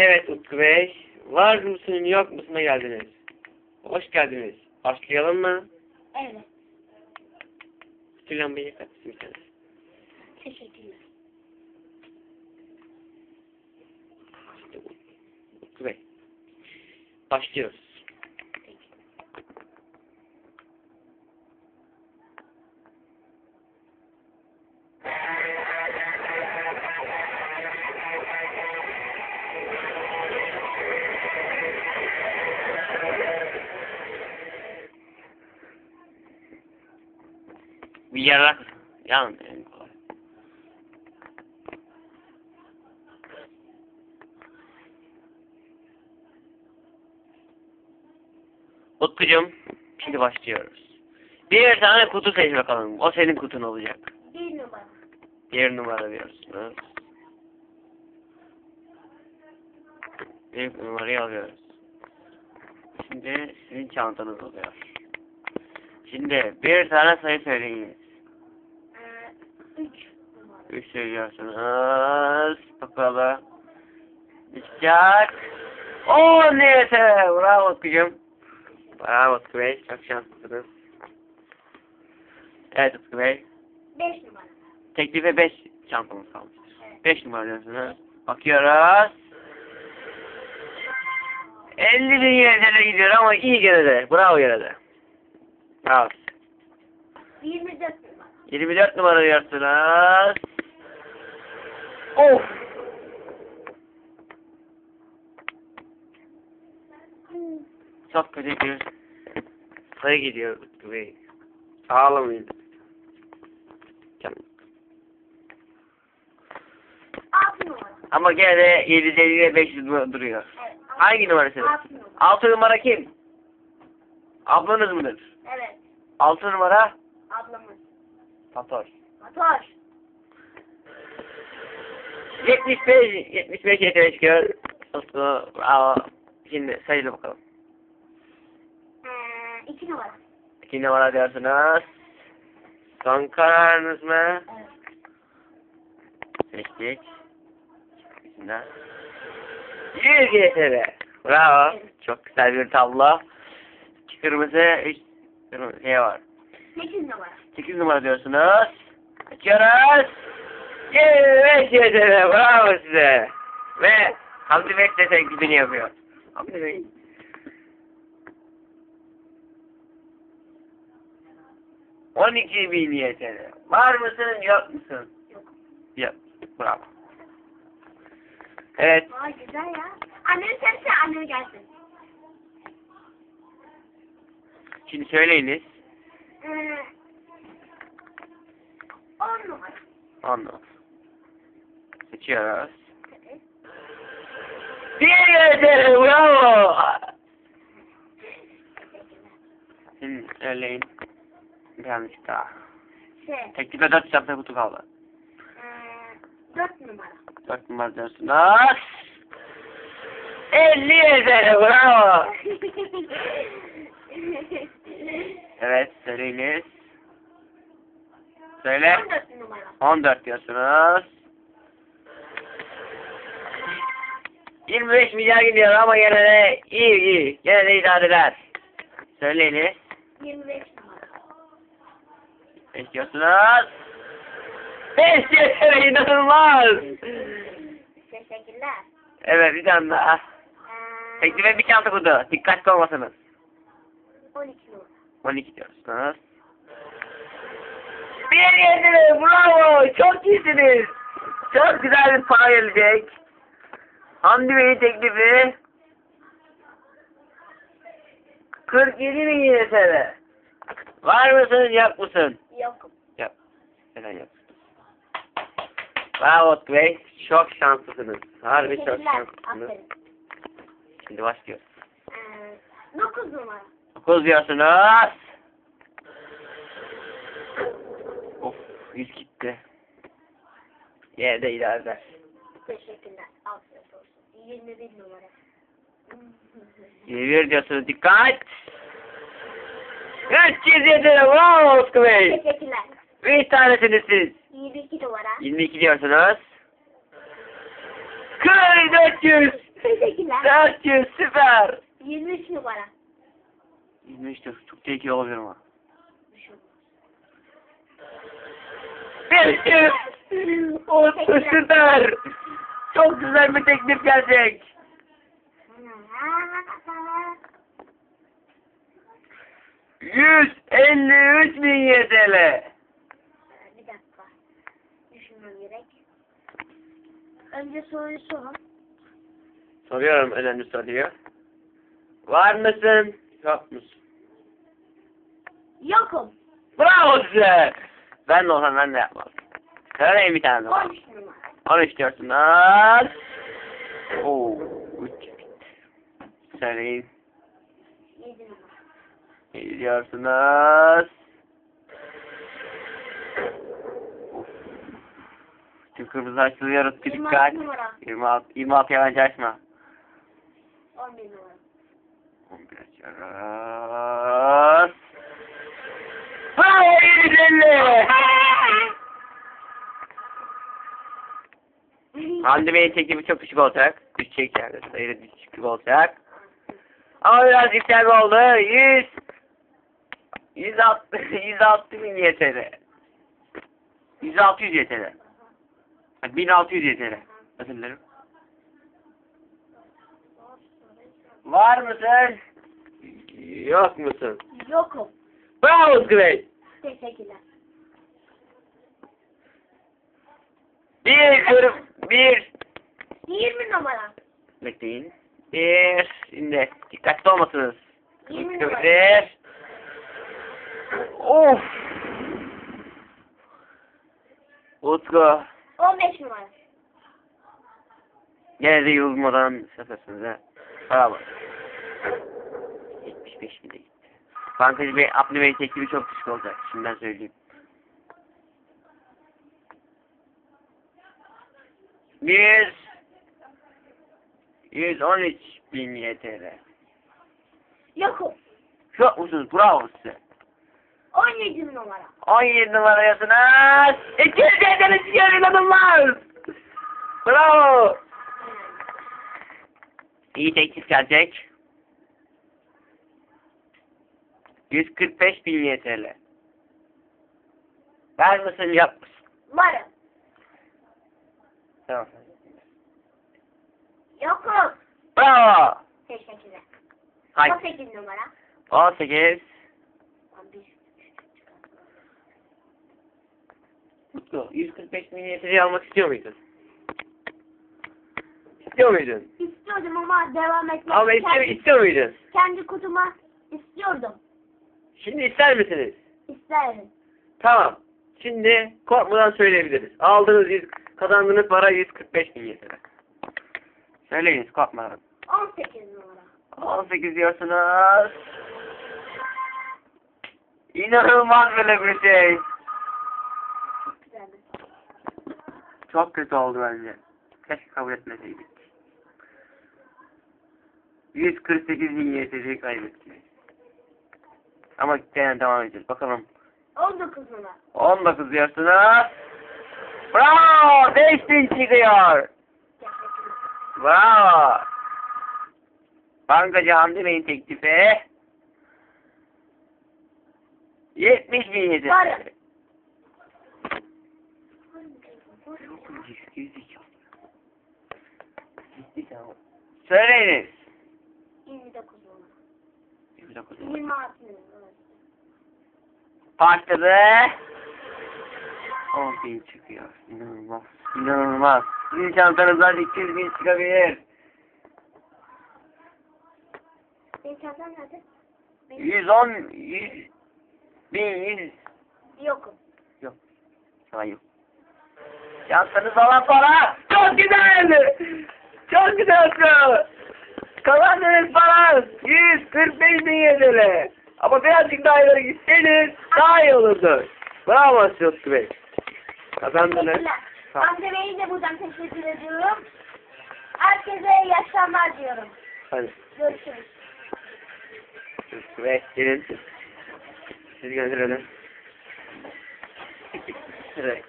Evet Utku Bey. Var mısın yok musun'a geldiniz. Hoş geldiniz. Başlayalım mı? Evet. Şu lambayı bir tane. Teşekkürler. İşte. Utku Bey. Başlıyoruz. Bir yarak yan en kolay. Utkucuğum, şimdi başlıyoruz. Bir tane kutu seç bakalım. O senin kutun olacak. Bir numara. Bir numara diyorsunuz. Bir numarayı alıyoruz. Şimdi sizin çantanız oluyor. Şimdi bir tane sayı söyleyiniz. Üç. Üç söylüyorsunuz. Bakalım. Çıkacak. On neyse. Bravo Utkucuğum. Bravo Utku Bey. Çok şanslısınız. Evet Utku Bey. Beş numara. Teklife 5 çantamız kalmıştır. 5 numara diyorsunuz. Bakıyoruz. 50 bin YTL gidiyor ama iyi gene de. Bravo gene de. Bravo. Yirmi dört numara. 24 numara diyorsunuz. Of. Çok kötü bir sayı gidiyor Utku Bey. Ağlamayın. Ama gene de 750 ve 500 duruyor. Evet. Hangi numarası? Altı numara. 6 numara kim? Ablanız mıdır? Evet. 6 numara Ablamız. Fatoş. Motor. 75 75 yetenek. Utku bravo. Şimdi sayılı bakalım. Ee, iki numara. 2 numara diyorsunuz. Son kararınız mı? Evet. Seçtik. Bismillah. 100 GTR. Bravo. Evet. Çok güzel bir tablo. İki Kırmızı, üç şey var. Sekiz numara. 8 numara diyorsunuz. Açıyoruz. 25 GTR. Bravo size. Ve Hamdi Bey de teklifini yapıyor. Hamdi Bey. On iki bin YTL. Var mısın yok musun? Yok. Yok. Bravo. Evet. Vay güzel ya. Annem sense annem gelsin. Şimdi söyleyiniz. Ee, on numara. Anladım. Seçiyoruz. Bir YTL. Bravo. Şimdi söyleyin. Bir yanlış daha. Şey. Teklife dört çarpı kutu kaldı. Ee, dört numara. Dört numara diyorsunuz. 50 YTL. Bravo. Evet söyleyiniz. Söyle. 14 numara. 14 diyorsunuz. 25 milyar gidiyor ama gene de iyi iyi. Gene de idare eder. Söyleyiniz. 25 numara. Ne diyorsunuz? 5 yeteneği inanılmaz. Teşekkürler. Evet bir tane daha. Ee, Teklife bir çanta kutu. Dikkatli olmasınız. 12 numara. 12 diyorsunuz. Bir yeteneği bravo. Çok iyisiniz. Çok güzel bir para gelecek. Hamdi Bey'in teklifi 47 bin YTL. Var mısın yok musun? Yok. Yok. Neden yok? Bravo Bey. Çok şanslısınız. Harbi çok şanslısınız. Aferin. Şimdi başlıyoruz. Ee, 9 numara. 9 diyorsunuz. 100 gitti. Yine de eder. Teşekkürler. Afiyet olsun. 21 numara. 21 diyorsunuz. Dikkat. 307 bravo Utku Bey. Teşekkürler. Bir tanesiniz siz. 22 numara. 22 diyorsunuz. Kır 400. Teşekkürler. 400 süper. 23 numara. 23 de çok tehlikeli olabilir ama. 500. O süper. Çok güzel bir teklif gelecek. 153 bin YTL. Bir dakika. Düşünmem gerek. Önce soruyu sorun. Soruyorum önemli soruyu. Var mısın? Yok musun? Yokum. Bravo size. Ben de olsam ben de yapmam. Söyleyin bir tane daha. 13 numara. 13 diyorsunuz. Oo, 3 Söyleyin. 7 numara. Ne diyorsunuz? Tüm kırmızı açılıyoruz. 26 Dikkat. numara. 26, 26 yabancı açma. 11 numara. 11 açıyoruz. Bravo 750. Hamdi Bey'in teklifi çok düşük olacak. Düşecek yani. Sayıda düşük olacak. Ama biraz yükselme oldu. 100 106 106 bin YTL. 10600 YTL. 1600 YTL. Özür dilerim. Var mısın? Yok musun? Yokum. Bravo Özgür Bey. Teşekkürler. Bir, bir, bir. 20 numara. Bekleyin. Bir. Şimdi dikkatli olmasınız. 20 numara. Bir. Of. Utku. 15 numara. Gene de yorulmadan şakasınız ha. Bravo. 75 bile gitti. Fantezi Bey, Abdü Bey teklifi çok düşük olacak. Şimdiden söyleyeyim. Yüz. 113 bin YTL. Yokum. Çok musunuz? Bravo size. 17 numara. 17 numara yazınız. İkinci ediniz yer inanılmaz. Bravo. İyi teklif gelecek. 145 bin YTL. Ver misin yap mısın? Varım. Tamam. Yokum. Bravo. Teşekkürler. Haydi. 18 numara. 18. 11. Mutlu. 145 bin YTL almak istiyor muydun? İstiyor muydun? İstiyordum ama devam etmek Ama istiyor, kendi, istiyor muydun? kendi kutuma istiyordum. Şimdi ister misiniz? İsterdim. Tamam. Şimdi korkmadan söyleyebiliriz. Aldığınız 100, kazandığınız para 145 bin YTL. Söyleyiniz korkmadan. 18 numara. 18 diyorsunuz. İnanılmaz böyle bir şey. Çok kötü oldu bence. Keşke kabul etmeseydik. 148 bin YTL kaybettik. Ama gene devam edeceğiz. Bakalım. 19 numara. 19 diyorsunuz. Bravo! 5000 çıkıyor. Bravo! Bankacı Hamdi Bey'in teklifi 70 bin yedi. Söyleyiniz. 29 numara. 29 26 numara. Başladı. 10 bin çıkıyor. İnanılmaz. İnanılmaz. Sizin çantanızdan 200 bin çıkabilir. Benim çantam nerede? Benim 110, 100 bin, 100. yokum. Yok. Hayır. Çantanız olan para çok güzel. Çok güzel. Kazandığınız para 145 bin YTL. Ama birazcık daha ileri gitseniz daha iyi olurdu. Bravo Sıtkı Bey. Kazandınız. Hamdi Bey'e de buradan teşekkür ediyorum. Herkese iyi akşamlar diyorum. Hadi. Görüşürüz. Bey gelin. Sizi gönderelim. Evet.